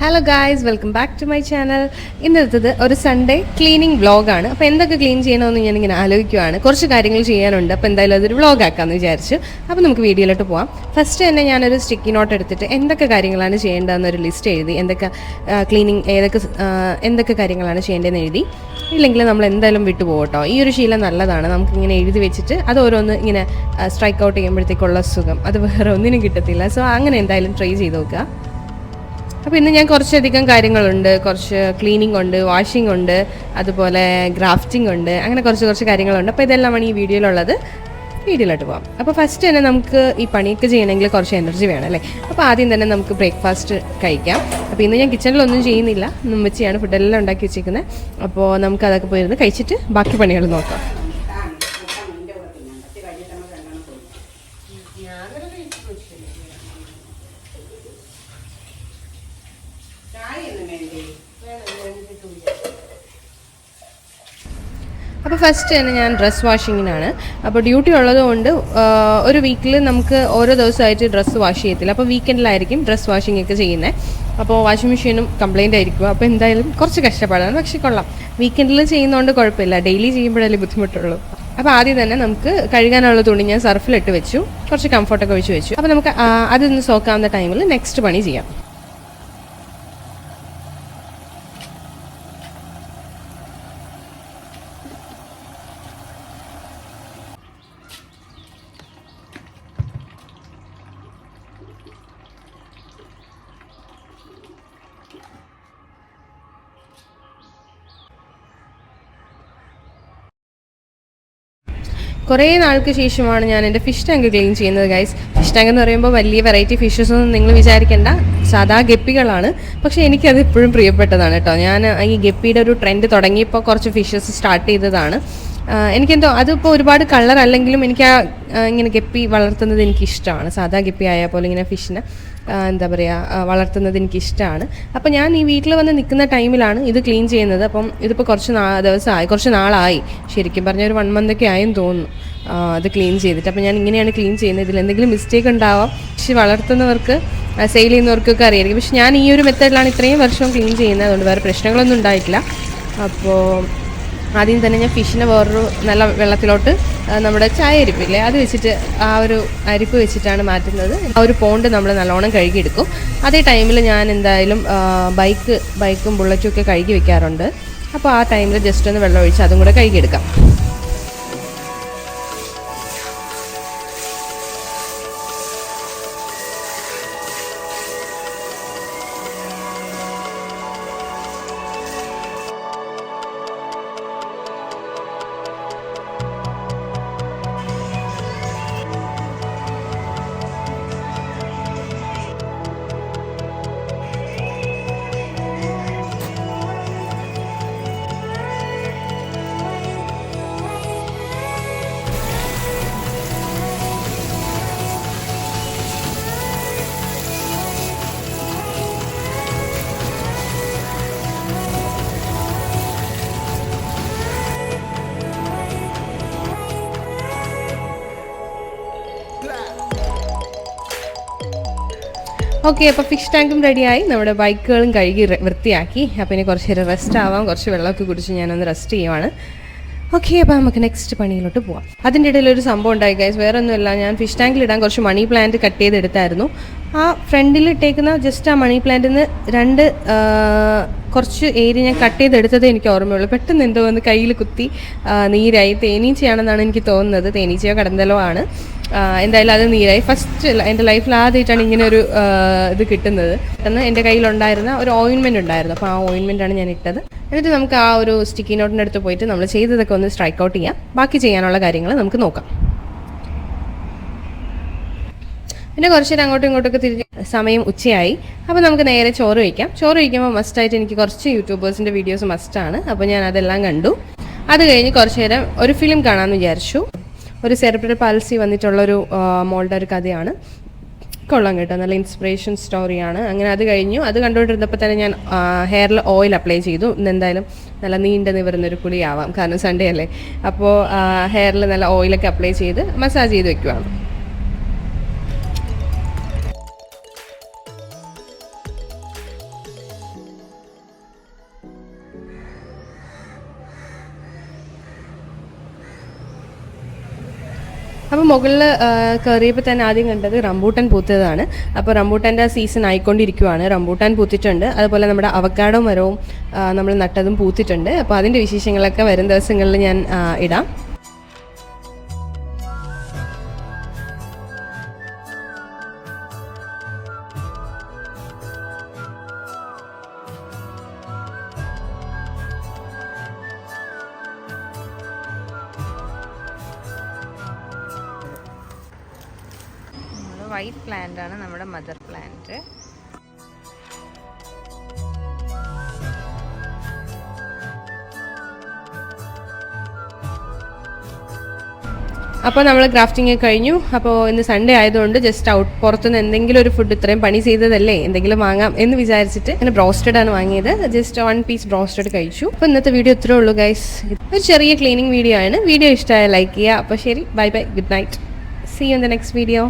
Hello guys welcome back to my channel ഇന്നത്തത് ഒരു Sunday cleaning വ്ളോഗാണ് അപ്പോൾ എന്തൊക്കെ ക്ലീൻ ചെയ്യണമെന്ന് ഇങ്ങനെ ആലോചിക്കുവാണ്. കുറച്ച് കാര്യങ്ങൾ ചെയ്യാനുണ്ട്. അപ്പോൾ എന്തായാലും അതൊരു വ്ളോഗ് ആക്കാമെന്ന് വിചാരിച്ചു. അപ്പോൾ നമുക്ക് വീഡിയോയിലോട്ട് പോവാം. ഫസ്റ്റ് തന്നെ ഞാനൊരു സ്റ്റിക്കി നോട്ട് എടുത്തിട്ട് എന്തൊക്കെ കാര്യങ്ങളാണ് ചെയ്യേണ്ടതെന്നൊരു ലിസ്റ്റ് എഴുതി. എന്തൊക്കെ ക്ലീനിങ് ഏതൊക്കെ എന്തൊക്കെ കാര്യങ്ങളാണ് ചെയ്യേണ്ടതെന്ന് എഴുതി. ഇല്ലെങ്കിൽ നമ്മൾ എന്തായാലും വിട്ടുപോകും കേട്ടോ ഈ ഒരു ശീലം നല്ലതാണ്. നമുക്കിങ്ങനെ എഴുതി വെച്ചിട്ട് അത് ഓരോന്ന് ഇങ്ങനെ സ്ട്രൈക്ക് ഔട്ട് ചെയ്യുമ്പോഴത്തേക്കുള്ള സുഖം. അത് വേറെ ഒന്നിനും കിട്ടത്തില്ല. സോ അങ്ങനെ എന്തായാലും ട്രൈ ചെയ്ത് നോക്കുക. അപ്പോൾ ഇന്ന് ഞാൻ കുറച്ചധികം കാര്യങ്ങളുണ്ട്. കുറച്ച് ക്ലീനിങ് ഉണ്ട് വാഷിംഗ് ഉണ്ട് അതുപോലെ ഗ്രാഫ്റ്റിംഗ് ഉണ്ട് അങ്ങനെ കുറച്ച് കുറച്ച് കാര്യങ്ങളുണ്ട്. അപ്പോൾ ഇതെല്ലാമാണ് ഈ വീഡിയോയിലുള്ളത്. വീഡിയോയിലോട്ട് പോകാം അപ്പോൾ ഫസ്റ്റ് തന്നെ നമുക്ക് ഈ പണിയൊക്കെ ചെയ്യണമെങ്കിൽ കുറച്ച് എനർജി വേണം അല്ലേ? അപ്പോൾ ആദ്യം തന്നെ നമുക്ക് ബ്രേക്ക്ഫാസ്റ്റ് കഴിക്കാം. അപ്പോൾ ഇന്ന് ഞാൻ കിച്ചണിലൊന്നും ചെയ്യുന്നില്ല. നമ്മച്ചിയാണ് ഫുഡെല്ലാം ഉണ്ടാക്കി വെച്ചിരിക്കുന്നത് അപ്പോൾ നമുക്ക് അതൊക്കെ പോയിരുന്ന് കഴിച്ചിട്ട് ബാക്കി പണികൾ നോക്കാം. അപ്പോൾ ഫസ്റ്റ് തന്നെ ഞാൻ ഡ്രസ്സ് വാഷിങ്ങിനാണ് അപ്പോൾ ഡ്യൂട്ടി ഉള്ളതുകൊണ്ട് ഒരു വീക്കിൽ നമുക്ക് ഓരോ ദിവസമായിട്ട് ഡ്രസ്സ് വാഷ് ചെയ്യത്തില്ല. അപ്പോൾ വീക്കെൻഡിലായിരിക്കും ഡ്രസ്സ് വാഷിംഗ് ഒക്കെ ചെയ്യുന്നത് അപ്പോൾ വാഷിംഗ് മെഷീനും കംപ്ലയിന്റ് ആയിരിക്കും. അപ്പോൾ എന്തായാലും കുറച്ച് കഷ്ടപ്പാടാണ്. പക്ഷേ കൊള്ളാം. വീക്കെൻഡിൽ ചെയ്യുന്നതുകൊണ്ട് കുഴപ്പമില്ല. ഡെയിലി ചെയ്യുമ്പോഴല്ലേ ബുദ്ധിമുട്ടുള്ളൂ. അപ്പോൾ ആദ്യം തന്നെ നമുക്ക് കഴുകാനുള്ള തുണി ഞാൻ സർഫിലിട്ട് വെച്ചു. കുറച്ച് കംഫർട്ടൊക്കെ വെച്ച് വെച്ചു. അപ്പോൾ നമുക്ക് അതൊന്ന് സോക്കാവുന്ന ടൈമിൽ നെക്സ്റ്റ് പണി ചെയ്യാം. കുറേ നാൾക്ക് ശേഷമാണ് ഞാൻ എന്റെ ഫിഷ് ടാങ്ക് ക്ലീൻ ചെയ്യുന്നത് ഗൈസ് ഫിഷ് ടാങ്ക് എന്ന് പറയുമ്പോൾ വലിയ വെറൈറ്റി ഫിഷസ് ഒന്നും നിങ്ങൾ വിചാരിക്കേണ്ട. സാധാ ഗപ്പികളാണ്. പക്ഷേ എനിക്കത് ഇപ്പോഴും പ്രിയപ്പെട്ടതാണ് കേട്ടോ. ഞാൻ ഈ ഗപ്പിയുടെ ഒരു ട്രെൻഡ് തുടങ്ങിയപ്പോൾ കുറച്ച് ഫിഷസ് സ്റ്റാർട്ട് ചെയ്തതാണ്. എനിക്കെന്തോ അതിപ്പോൾ ഒരുപാട് കളർ അല്ലെങ്കിലും എനിക്ക് ആ ഇങ്ങനെ ഗപ്പി വളർത്തുന്നത് എനിക്കിഷ്ടമാണ്. സാധാ ഗപ്പി ആയ പോലെ ഇങ്ങനെ ഫിഷിനെ എന്താ പറയുക വളർത്തുന്നത് എനിക്ക് ഇഷ്ടമാണ് അപ്പോൾ ഞാൻ ഈ വീട്ടിൽ വന്ന് നിൽക്കുന്ന ടൈമിലാണ് ഇത് ക്ലീൻ ചെയ്യുന്നത്. അപ്പം ഇതിപ്പോൾ കുറച്ച് നാ ദിവസമായി കുറച്ച് നാളായി. ശരിക്കും പറഞ്ഞാൽ ഒരു വൺ മന്തൊക്കെ ആയെന്ന് തോന്നുന്നു. അത് ക്ലീൻ ചെയ്തിട്ട്. അപ്പോൾ ഞാൻ ഇങ്ങനെയാണ് ക്ലീൻ ചെയ്യുന്നത്. ഇതിൽ എന്തെങ്കിലും മിസ്റ്റേക്ക് ഉണ്ടാവാം. പക്ഷെ വളർത്തുന്നവർക്ക് സെയിൽ ചെയ്യുന്നവർക്കൊക്കെ അറിയായിരിക്കും. പക്ഷെ ഞാൻ ഈ ഒരു മെത്തേഡിലാണ് ഇത്രയും വർഷം ക്ലീൻ ചെയ്യുന്നത്. അതുകൊണ്ട് വേറെ പ്രശ്നങ്ങളൊന്നും ഉണ്ടായിട്ടില്ല. അപ്പോൾ ആദ്യം തന്നെ ഞാൻ ഫിഷിനെ വേറൊരു നല്ല വെള്ളത്തിലോട്ട് നമ്മുടെ ചായ അരിപ്പില്ലേ? അത് വെച്ചിട്ട് ആ ഒരു അരിപ്പ് വെച്ചിട്ടാണ് മാറ്റുന്നത്. ആ ഒരു പോണ്ട് നമ്മൾ നല്ലോണം കഴുകിയെടുക്കും. അതേ ടൈമിൽ ഞാൻ എന്തായാലും ബൈക്ക് ബൈക്കും ബുള്ളറ്റും ഒക്കെ കഴുകി വെക്കാറുണ്ട്. അപ്പോൾ ആ ടൈമിൽ ജസ്റ്റ് ഒന്ന് വെള്ളം ഒഴിച്ച് അതും കൂടെ കഴുകിയെടുക്കാം. ഓക്കെ അപ്പോൾ ഫിഷ് ടാങ്കും റെഡിയായി നമ്മുടെ ബൈക്കുകളും കഴുകി വൃത്തിയാക്കി. അപ്പോൾ ഇനി കുറച്ച് നേരം റെസ്റ്റ് ആവാം. കുറച്ച് വെള്ളമൊക്കെ കുടിച്ച് ഞാനൊന്ന് റെസ്റ്റ് ചെയ്യുവാണ്. ഓക്കെ അപ്പോൾ നമുക്ക് നെക്സ്റ്റ് പണിയിലോട്ട് പോവാം. അതിന്റെ ഇടയിൽ ഒരു സംഭവം ഉണ്ടായി ഗൈസ് വേറെ ഒന്നുമില്ല ഞാൻ ഫിഷ് ടാങ്കിൽ ഇടാൻ കുറച്ച് മണി പ്ലാന്റ് കട്ട് ചെയ്തെടുത്തായിരുന്നു. ആ ഫ്രണ്ടിൽ ഇട്ടേക്കുന്ന ജസ്റ്റ് ആ മണി പ്ലാന്റിൽ നിന്ന് രണ്ട് കുറച്ച് ഏരിയ ഞാൻ കട്ട് ചെയ്തെടുത്തത് എനിക്ക് ഓർമ്മയുള്ളൂ. പെട്ടെന്ന് എന്തോ ഒന്ന് കയ്യിൽ കുത്തി നീരായി. തേനീച്ചയാണെന്നാണ് എനിക്ക് തോന്നുന്നത്. തേനീച്ചയോ കടന്തലോ ആണ്. എന്തായാലും അത് നീരായി. ഫസ്റ്റ് എന്റെ ലൈഫിൽ ആദ്യമായിട്ടാണ് ഇങ്ങനെ ഒരു ഇത് കിട്ടുന്നത്. പെട്ടെന്ന് എന്റെ കയ്യിലുണ്ടായിരുന്ന ഒരു ഓയിൻമെന്റ് ഉണ്ടായിരുന്നു. അപ്പോൾ ആ ഓയിൻമെന്റാണ് ഞാൻ ഇട്ടത്. എന്നിട്ട് നമുക്ക് ആ ഒരു സ്റ്റിക്കി നോട്ടിന്റെ അടുത്ത് പോയിട്ട് നമ്മൾ ചെയ്തതൊക്കെ ഒന്ന് സ്ട്രൈക്ക് ഔട്ട് ചെയ്യാം. ബാക്കി ചെയ്യാനുള്ള കാര്യങ്ങൾ നമുക്ക് നോക്കാം. പിന്നെ കുറച്ച് നേരം അങ്ങോട്ടും ഇങ്ങോട്ടൊക്കെ തിരിഞ്ഞ് സമയം ഉച്ചയായി. അപ്പോൾ നമുക്ക് നേരെ ചോറ് വയ്ക്കാം. ചോറ് വയ്ക്കുമ്പോൾ മസ്റ്റായിട്ട് എനിക്ക് കുറച്ച് യൂട്യൂബേഴ്സിന്റെ വീഡിയോസ് മസ്റ്റാണ് അപ്പോൾ ഞാൻ അതെല്ലാം കണ്ടു. അത് കഴിഞ്ഞ് കുറച്ച് നേരം ഒരു ഫിലിം കാണാമെന്ന് വിചാരിച്ചു. ഒരു സെറിബ്രൽ പാലസി വന്നിട്ടുള്ളൊരു മോളുടെ ഒരു കഥയാണ്. കൊള്ളാം കേട്ടോ. നല്ല ഇൻസ്പിറേഷൻ സ്റ്റോറിയാണ് അങ്ങനെ അത് കഴിഞ്ഞു. അത് കണ്ടുകൊണ്ടിരുന്നപ്പോൾ തന്നെ ഞാൻ ഹെയറിൽ ഓയിൽ അപ്ലൈ ചെയ്തു. എന്തായാലും നല്ല നീണ്ട നിവർന്നൊരു കുളിയാവാം. കാരണം സൺഡേ അല്ലേ? അപ്പോൾ ഹെയറിൽ നല്ല ഓയിലൊക്കെ അപ്ലൈ ചെയ്ത് മസാജ് ചെയ്ത് വെക്കുവാണ്. അപ്പോൾ മുകളിൽ കയറിയപ്പോൾ തന്നെ ആദ്യം കണ്ടത് റംബൂട്ടൻ പൂത്തതാണ്. അപ്പോൾ റംബൂട്ടന്റെ സീസൺ ആയിക്കൊണ്ടിരിക്കുവാണ്. റംബൂട്ടാൻ പൂത്തിട്ടുണ്ട്. അതുപോലെ നമ്മുടെ അവക്കാടോ മരവും നമ്മൾ നട്ടതും പൂത്തിട്ടുണ്ട്. അപ്പോൾ അതിന്റെ വിശേഷങ്ങളൊക്കെ വരും ദിവസങ്ങളിൽ ഞാൻ ഇടാം. വൈറ്റ് പ്ലാന്റ് ആണ് നമ്മുടെ മദർ പ്ലാന്റ് അപ്പോൾ നമ്മൾ ഗ്രാഫ്റ്റിംഗ് കഴിഞ്ഞു. അപ്പോൾ ഇന്ന് സൺഡേ ആയതുകൊണ്ട് ജസ്റ്റ് ഔട്ട് പുറത്തുനിന്ന് എന്തെങ്കിലും ഒരു ഫുഡ് ഇത്രയും പണി ചെയ്തതല്ലേ? എന്തെങ്കിലും വാങ്ങാം എന്ന് വിചാരിച്ചിട്ട് അങ്ങനെ ബ്രോസ്റ്റഡ് ആണ് വാങ്ങിയത്. ജസ്റ്റ് വൺ പീസ് ബ്രോസ്റ്റഡ് കഴിച്ചു. അപ്പോൾ ഇന്നത്തെ വീഡിയോ ഇത്രേ ഉള്ളൂ ഗൈസ് ഒരു ചെറിയ ക്ലീനിങ് വീഡിയോ ആണ്. വീഡിയോ ഇഷ്ടമായ ലൈക്ക് ചെയ്യുക. അപ്പോൾ ശരി bye bye good night see you in the next video